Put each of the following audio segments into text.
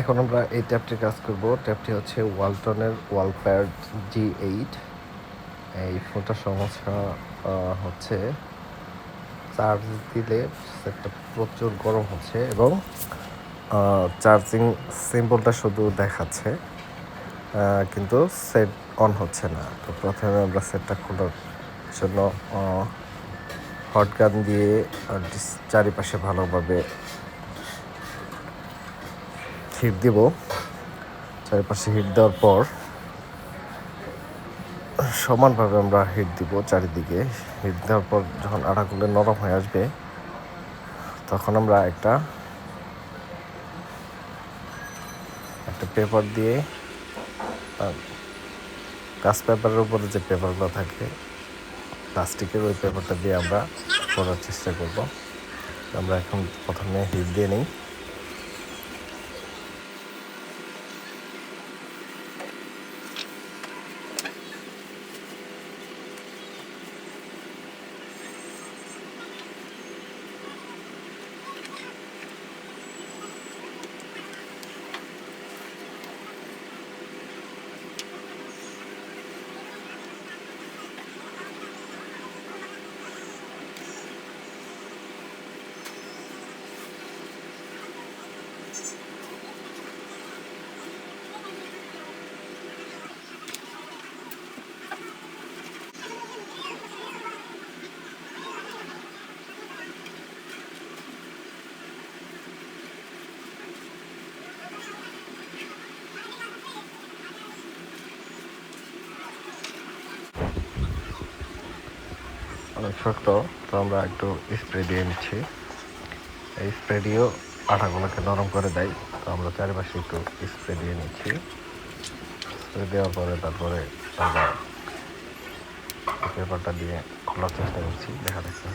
এখন আমরা এই ট্যাপটির কাজ করব। ট্যাপটি হচ্ছে ওয়ালটনের ওয়ালপ্যাড জি এইট। এই ফোনটার সমস্যা হচ্ছে চার্জ দিলে সেটটা প্রচুর গরম হচ্ছে এবং চার্জিং সিম্বলটা শুধু দেখাচ্ছে কিন্তু সেট অন হচ্ছে না। তো প্রথমে আমরা সেটটা খোলার জন্য হট গান দিয়ে চারিপাশে ভালোভাবে হিট দিব। চারিপাশে হিট দেওয়ার পর সমানভাবে আমরা হিট দিব চারিদিকে। হিট দেওয়ার পর যখন আটাগুলো নরম হয়ে আসবে, তখন আমরা একটা একটা পেপার দিয়ে গাছ পেপারের উপরে যে পেপারগুলো থাকে প্লাস্টিকের ওই পেপারটা দিয়ে আমরা করার চেষ্টা করব। আমরা এখন প্রথমে হিট দিয়ে নিই। শক্ত, তো আমরা একটু স্প্রে দিয়ে নিচ্ছি। এই স্প্রে দিয়েও আটাগুলোকে নরম করে দেয়। তো আমরা চারিপাশে একটু স্প্রে দিয়ে নিচ্ছি। স্প্রে দেওয়ার পরে তারপরে আমরা পেপারটা দিয়ে খোলার চেষ্টা করছি। দেখা যাচ্ছে।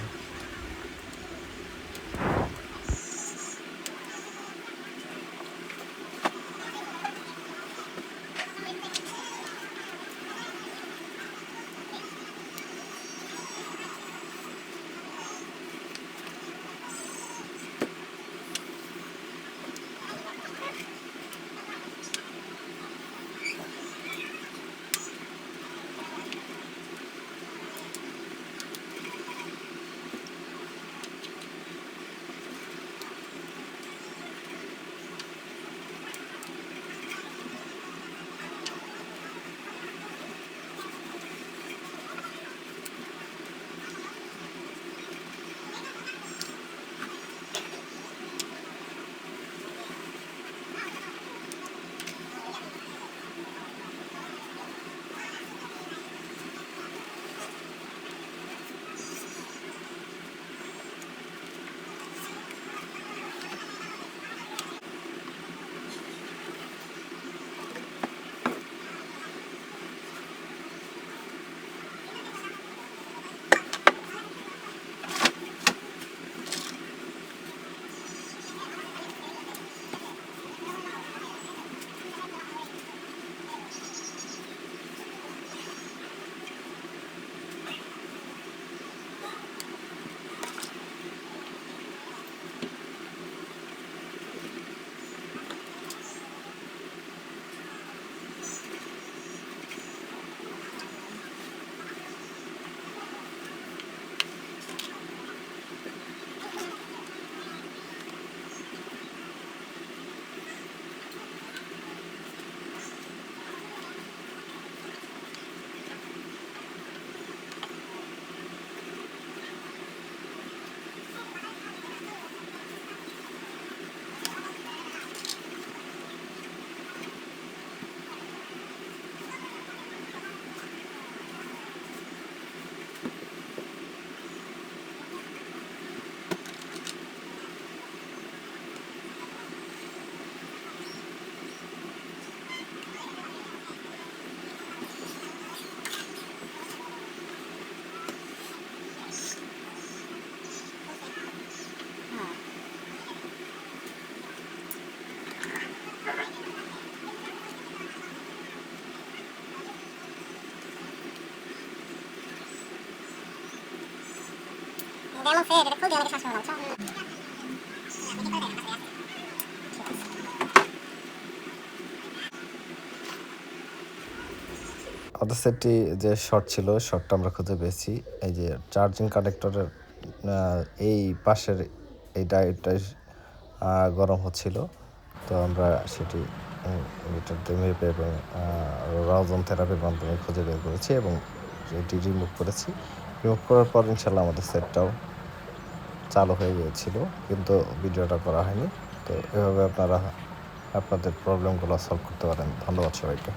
Demo fair, সেটটি যে শর্ট ছিল শর্টটা আমরা খুঁজে পেয়েছি। এই যে চার্জিং কানেক্টরের এই পাশের এইটা এটা গরম হচ্ছিল। তো আমরা সেটি এটাতে মেপে এবং রাজন থেরাপির মাধ্যমে খুঁজে বের করেছি এবং এটি রিমুভ করেছি। রিমুভ করার পর ইনশাল্লাহ আমাদের সেটটাও চালু হয়ে গিয়েছিল, কিন্তু ভিডিওটা করা হয়নি। তো এভাবে আপনারা আপনাদের প্রবলেমগুলো সলভ করতে পারেন। ধন্যবাদ সবাইকে।